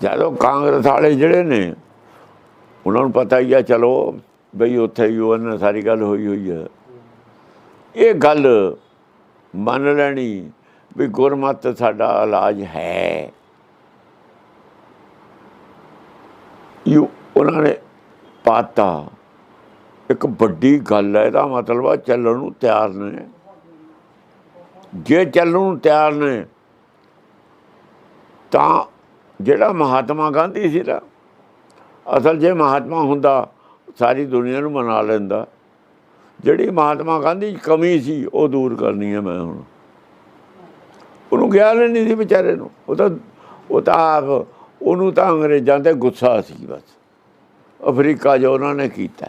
ਜਦੋਂ ਕਾਂਗਰਸ ਵਾਲੇ ਜਿਹੜੇ ਨੇ, ਉਹਨਾਂ ਨੂੰ ਪਤਾ ਹੀ ਆ, ਚਲੋ ਬਈ ਉੱਥੇ ਹੀ ਉਹਨਾਂ ਨਾਲ ਸਾਰੀ ਗੱਲ ਹੋਈ ਹੋਈ ਹੈ ਇਹ ਗੱਲ ਮੰਨ ਲੈਣੀ ਵੀ ਗੁਰਮਤ ਸਾਡਾ ਇਲਾਜ ਹੈ। ਯੂ, ਉਹਨਾਂ ਨੇ ਪਾਤਾ। ਇੱਕ ਵੱਡੀ ਗੱਲ ਹੈ ਇਹਦਾ ਮਤਲਬ ਆ ਚੱਲਣ ਨੂੰ ਤਿਆਰ ਨੇ। ਜੇ ਚੱਲਣ ਨੂੰ ਤਿਆਰ ਨੇ, ਤਾਂ ਜਿਹੜਾ ਮਹਾਤਮਾ ਗਾਂਧੀ ਸੀ ਨਾ, ਅਸਲ ਜੇ ਮਹਾਤਮਾ ਹੁੰਦਾ ਸਾਰੀ ਦੁਨੀਆ ਨੂੰ ਮਨਾ ਲੈਂਦਾ। ਜਿਹੜੀ ਮਹਾਤਮਾ ਗਾਂਧੀ 'ਚ ਕਮੀ ਸੀ, ਉਹ ਦੂਰ ਕਰਨੀ ਹੈ ਮੈਂ ਹੁਣ। ਉਹਨੂੰ ਗਿਆਨ ਹੀ ਨਹੀਂ ਸੀ ਵਿਚਾਰੇ ਨੂੰ। ਉਹ ਤਾਂ ਉਹ ਤਾਂ ਆਪ, ਉਹਨੂੰ ਤਾਂ ਅੰਗਰੇਜ਼ਾਂ ਤੇ ਗੁੱਸਾ ਸੀ ਬਸ। ਅਫਰੀਕਾ ਜੋ ਉਹਨਾਂ ਨੇ ਕੀਤਾ।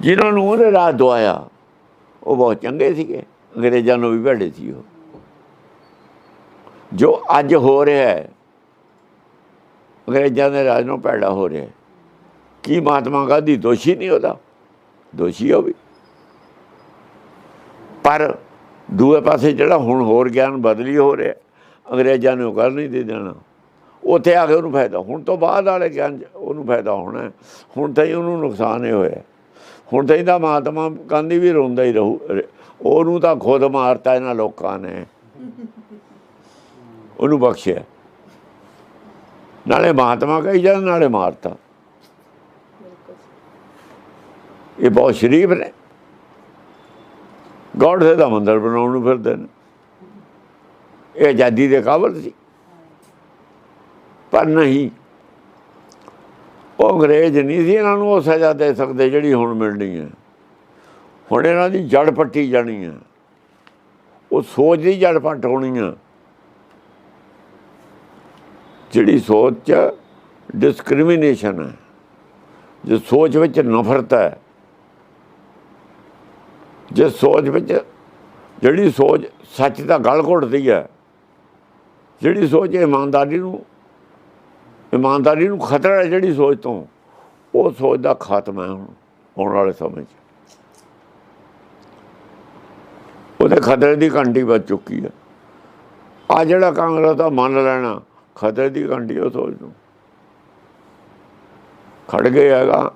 ਜਿਨ੍ਹਾਂ ਨੂੰ ਉਹਨੇ ਰਾਹ ਦਵਾਇਆ, ਉਹ ਬਹੁਤ ਚੰਗੇ ਸੀਗੇ। ਅੰਗਰੇਜ਼ਾਂ ਨੂੰ ਵੀ ਭੇੜੇ ਸੀ ਉਹ। ਜੋ ਅੱਜ ਹੋ ਰਿਹਾ ਹੈ, ਅੰਗਰੇਜ਼ਾਂ ਦੇ ਰਾਜ ਨੂੰ ਭੈੜਾ ਹੋ ਰਿਹਾ ਕੀ ਮਹਾਤਮਾ ਗਾਂਧੀ ਦੋਸ਼ੀ ਨਹੀਂ ਉਹਦਾ? ਦੋਸ਼ੀ ਹੋ ਵੀ। ਪਰ ਦੂਏ ਪਾਸੇ ਜਿਹੜਾ ਹੁਣ ਹੋਰ ਗਿਆਨ ਬਦਲੀ ਹੋ ਰਿਹਾ, ਅੰਗਰੇਜ਼ਾਂ ਨੇ ਉਹ ਕਰ ਨਹੀਂ ਦੇ ਦੇਣਾ। ਉੱਥੇ ਆ ਕੇ ਉਹਨੂੰ ਫਾਇਦਾ, ਹੁਣ ਤੋਂ ਬਾਅਦ ਵਾਲੇ ਗਿਆਨ 'ਚ ਉਹਨੂੰ ਫਾਇਦਾ ਹੋਣਾ ਹੁਣ ਤਾਂ ਹੀ ਉਹਨੂੰ ਨੁਕਸਾਨ ਹੀ ਹੋਇਆ। ਹੁਣ ਤਾਂ ਇਹਦਾ ਮਹਾਤਮਾ ਗਾਂਧੀ ਵੀ ਰੋਂਦਾ ਹੀ ਰਹੂ, ਉਹਨੂੰ ਤਾਂ ਖੁਦ ਮਾਰਤਾ ਇਹਨਾਂ ਲੋਕਾਂ ਨੇ। ਉਹਨੂੰ ਬਖਸ਼ਿਆ। ਨਾਲੇ ਮਹਾਤਮਾ ਕਹੀ ਜਾਂ ਨਾਲੇ ਮਾਰਤਾ। ਇਹ ਬਹੁਤ ਸ਼ਰੀਫ ਨੇ। ਗੌਡ ਦੇ ਦਾ ਮੰਦਰ ਬਣਾਉਣ ਨੂੰ ਫਿਰਦੇ ਨੇ। ਇਹ ਆਜ਼ਾਦੀ ਦੇ ਕਾਬਲ ਸੀ। ਪਰ ਨਹੀਂ, ਉਹ ਅੰਗਰੇਜ਼ ਨਹੀਂ ਸੀ ਇਹਨਾਂ ਨੂੰ ਉਹ ਸਜ਼ਾ ਦੇ ਸਕਦੇ ਜਿਹੜੀ ਹੁਣ ਮਿਲਣੀ ਹੈ। ਹੁਣ ਇਹਨਾਂ ਦੀ ਜੜ ਪੱਟੀ ਜਾਣੀ ਹੈ। ਉਹ ਸੋਚ ਦੀ ਜੜ ਪੱਟ ਹੋਣੀ ਹੈ। ਜਿਹੜੀ ਸੋਚ ਚ ਡਿਸਕ੍ਰਿਮੀਨੇਸ਼ਨ ਹੈ, ਜੇ ਸੋਚ ਵਿੱਚ ਨਫ਼ਰਤ ਹੈ, ਜੇ ਸੋਚ ਵਿੱਚ ਜਿਹੜੀ ਸੋਚ ਸੱਚ ਦਾ ਗਲ ਘੁੱਟਦੀ ਹੈ, ਜਿਹੜੀ ਸੋਚ ਇਮਾਨਦਾਰੀ ਨੂੰ ਇਮਾਨਦਾਰੀ ਨੂੰ ਖਤਰਾ ਹੈ ਜਿਹੜੀ ਸੋਚ ਤੋਂ, ਉਹ ਸੋਚ ਦਾ ਖਾਤਮਾ ਹੈ ਹੁਣ, ਆਉਣ ਵਾਲੇ ਸਮੇਂ 'ਚ। ਉਹਦੇ ਖਤਰੇ ਦੀ ਘੰਟੀ ਵੱਜ ਚੁੱਕੀ ਹੈ। ਆ ਜਿਹੜਾ ਕਾਂਗਰਸ ਦਾ ਮੰਨ ਲੈਣਾ ਖਤਰੇ ਦੀ ਘੰਟੀ ਉਹ ਸੋਚ ਨੂੰ। ਖੜ ਗਏ ਹੈਗਾ।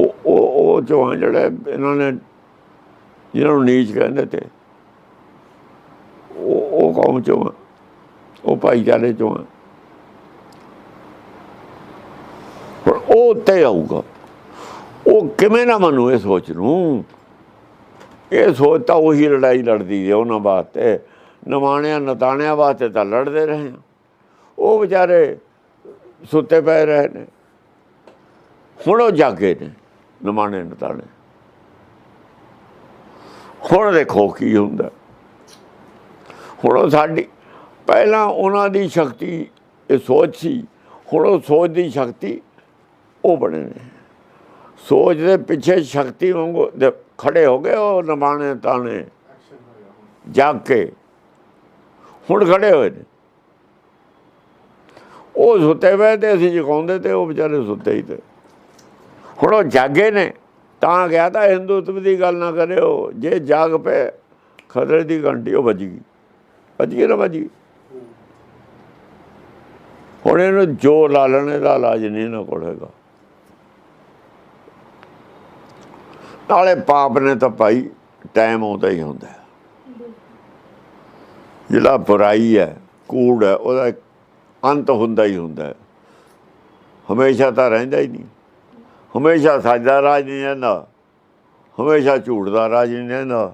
ਉਹ ਉਹ ਉਹ ਚੋਂ ਜਿਹੜੇ ਇਹਨਾਂ ਨੇ, ਜਿਹਨਾਂ ਨੂੰ ਨੀਚ ਕਹਿੰਦੇ ਤੇ ਉਹ ਉਹ ਕੌਮ ਚੋਂ ਆ। ਉਹ ਭਾਈਚਾਰੇ ਚੋਂ ਆ। ਉਹ ਉੱਤੇ ਆਊਗਾ। ਉਹ ਕਿਵੇਂ ਨਾ ਮੰਨੂ ਇਹ ਸੋਚ ਨੂੰ। ਇਹ ਸੋਚ ਤਾਂ ਉਹੀ ਲੜਾਈ ਲੜਦੀ ਹੈ ਉਹਨਾਂ ਵਾਸਤੇ। ਨਵਾਣਿਆਂ ਨਤਾਣਿਆਂ ਵਾਸਤੇ ਤਾਂ ਲੜਦੇ ਰਹੇ ਉਹ ਵਿਚਾਰੇ ਸੁੱਤੇ ਪਏ ਰਹੇ ਨੇ। ਹੁਣ ਉਹ ਜਾਗੇ ਨੇ ਨਮਾਣੇ ਨਤਾਣੇ ਹੁਣ ਦੇਖੋ ਕੀ ਹੁੰਦਾ। ਹੁਣ ਉਹ ਸਾਡੀ ਪਹਿਲਾਂ ਉਹਨਾਂ ਦੀ ਸ਼ਕਤੀ ਇਹ ਸੋਚ ਸੀ। ਹੁਣ ਉਹ ਸੋਚ ਦੀ ਸ਼ਕਤੀ ਉਹ ਬਣੇ ਨੇ। ਸੋਚ ਦੇ ਪਿੱਛੇ ਸ਼ਕਤੀ ਵਾਂਗੂ ਖੜੇ ਹੋ ਗਏ ਉਹ ਨਮਾਣੇ ਤਾਣੇ ਜਾਗ ਕੇ ਹੁਣ ਖੜੇ ਹੋਏ ਨੇ। ਉਹ ਸੁੱਤੇ ਪਏ ਤੇ ਅਸੀਂ ਜਗਾਉਂਦੇ ਤੇ ਉਹ ਵਿਚਾਰੇ ਸੁੱਤੇ ਹੀ ਤੇ। ਹੁਣ ਉਹ ਜਾਗੇ ਨੇ, ਤਾਂ ਗਿਆ ਤਾਂ ਹਿੰਦੂਤਵ ਦੀ ਗੱਲ ਨਾ ਕਰਿਓ, ਜੇ ਜਾਗ ਪਏ, ਖਤਰੇ ਦੀ ਘੰਟੀ, ਉਹ ਵੱਜ ਗਈ। ਵੱਜ ਗਈ ਨਾ ਵੱਜ ਗਈ। ਹੁਣ ਇਹਨੂੰ ਜੋ ਲਾ ਲੈਣੇ ਦਾ ਇਲਾਜ ਨਹੀਂ ਨਾ ਹੈਗਾ। ਨਾਲੇ ਪਾਪ ਨੇ ਤਾਂ ਭਾਈ ਟਾਈਮ ਆਉਂਦਾ ਹੀ ਹੁੰਦਾ ਜਿਹੜਾ ਬੁਰਾਈ ਹੈ, ਕੂੜ ਹੈ, ਉਹਦਾ ਇੱਕ ਅੰਤ ਹੁੰਦਾ ਹੀ ਹੁੰਦਾ ਹਮੇਸ਼ਾ ਤਾਂ ਰਹਿੰਦਾ ਹੀ ਨਹੀਂ। ਹਮੇਸ਼ਾ ਸਾਜਦਾ ਰਾਜ ਨਹੀਂ ਰਹਿੰਦਾ। ਹਮੇਸ਼ਾ ਝੂਠ ਦਾ ਰਾਜ ਨਹੀਂ ਰਹਿੰਦਾ।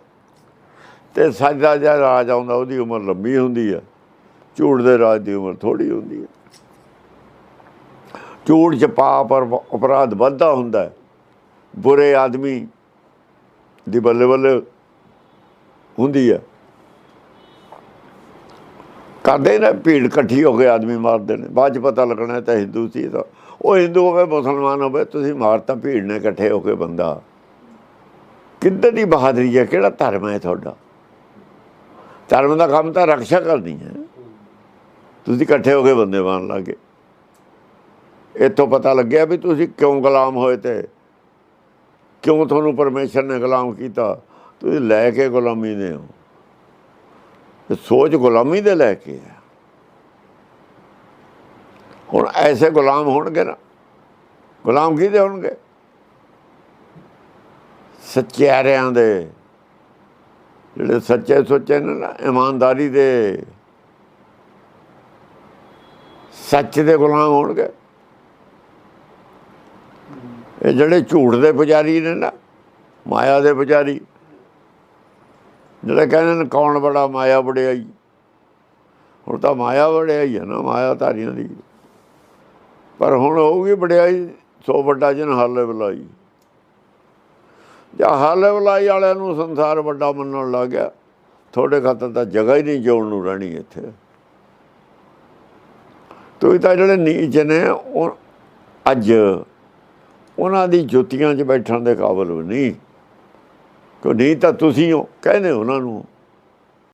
ਤੇ ਸੱਚ ਦਾ ਜਿਹੜਾ ਰਾਜ ਆਉਂਦਾ, ਉਹਦੀ ਉਮਰ ਲੰਬੀ ਹੁੰਦੀ ਹੈ। ਝੂਠ ਦੇ ਰਾਜ ਦੀ ਉਮਰ ਥੋੜੀ ਹੁੰਦੀ ਹੈ। ਝੂਠ ਚ ਪਾਪ ਔਰ ਅਪਰਾਧ ਵੱਧਦਾ ਹੁੰਦਾ ਬੁਰੇ ਆਦਮੀ ਦੀ ਬੱਲੇ ਬੱਲੇ ਹੁੰਦੀ ਹੈ। ਕਰਦੇ ਨੇ, ਭੀੜ ਇਕੱਠੀ ਹੋ ਕੇ ਆਦਮੀ ਮਾਰਦੇ ਨੇ। ਬਾਅਦ ਚ ਪਤਾ ਲੱਗਣਾ ਤਾਂ ਹਿੰਦੂ ਸੀ ਤਾਂ। ਉਹ ਹਿੰਦੂ ਹੋਵੇ, ਮੁਸਲਮਾਨ ਹੋਵੇ, ਤੁਸੀਂ ਮਾਰਤਾ ਭੀੜ ਨੇ ਇਕੱਠੇ ਹੋ ਕੇ ਬੰਦਾ। ਕਿੱਦਾਂ ਦੀ ਬਹਾਦਰੀ ਹੈ? ਕਿਹੜਾ ਧਰਮ ਹੈ ਤੁਹਾਡਾ? ਧਰਮ ਦਾ ਕੰਮ ਤਾਂ ਰੱਖਿਆ ਕਰਨੀ ਹੈ ਤੁਸੀਂ ਇਕੱਠੇ ਹੋ ਕੇ ਬੰਦੇ ਮਾਰਨ ਲੱਗੇ। ਇੱਥੋਂ ਪਤਾ ਲੱਗਿਆ ਵੀ ਤੁਸੀਂ ਕਿਉਂ ਗੁਲਾਮ ਹੋਏ ਤੇ? ਕਿਉਂ ਤੁਹਾਨੂੰ ਪਰਮੇਸ਼ਰ ਨੇ ਗੁਲਾਮ ਕੀਤਾ? ਤੁਸੀਂ ਲੈ ਕੇ ਗੁਲਾਮੀ ਦੇ ਹੋ। ਸੋਚ ਗੁਲਾਮੀ ਦੇ ਲੈ ਕੇ ਹੈ ਹੁਣ ਐਸੇ ਗੁਲਾਮ ਹੋਣਗੇ ਨਾ, ਗੁਲਾਮ ਕਿਹਦੇ ਹੋਣਗੇ? ਸੱਚਿਆਰਿਆਂ ਦੇ। ਜਿਹੜੇ ਸੱਚੇ ਸੁੱਚੇ ਨੇ ਨਾ, ਇਮਾਨਦਾਰੀ ਦੇ। ਸੱਚ ਦੇ ਗੁਲਾਮ ਹੋਣਗੇ। ਇਹ ਜਿਹੜੇ ਝੂਠ ਦੇ ਪੁਜਾਰੀ ਨੇ ਨਾ, ਮਾਇਆ ਦੇ ਪੁਜਾਰੀ ਜਿਹੜੇ ਕਹਿੰਦੇ ਨੇ ਕੌਣ ਬੜਾ, ਮਾਇਆ ਵਡਿਆਈ। ਹੁਣ ਤਾਂ ਮਾਇਆ ਵਡਿਆਈ ਹੈ ਨਾ, ਮਾਇਆ ਧਾਰੀਆਂ ਦੀ। ਪਰ ਹੁਣ ਹੋਊਗੀ ਵਡਿਆਈ, ਸੋ ਵੱਡਾ ਜਨ ਹਾਲੇ ਬੁਲਾਈ। ਜਾਂ ਹਾਲੇ ਬੁਲਾਈ ਵਾਲਿਆਂ ਨੂੰ ਸੰਸਾਰ ਵੱਡਾ ਮੰਨਣ ਲੱਗ ਗਿਆ। ਤੁਹਾਡੇ ਖਾਤਰ ਤਾਂ ਜਗ੍ਹਾ ਹੀ ਨਹੀਂ ਜਿਉਣ ਨੂੰ ਰਹਿਣੀ ਇੱਥੇ। ਤੁਸੀਂ ਤਾਂ ਜਿਹੜੇ ਨੀਚ ਨੇ, ਉਹ ਅੱਜ ਉਹਨਾਂ ਦੀ ਜੁੱਤੀਆਂ 'ਚ ਬੈਠਣ ਦੇ ਕਾਬਲ ਵੀ ਨਹੀਂ। ਨਹੀਂ ਤਾਂ ਤੁਸੀਂ ਹੋ ਕਹਿੰਦੇ ਉਹਨਾਂ ਨੂੰ।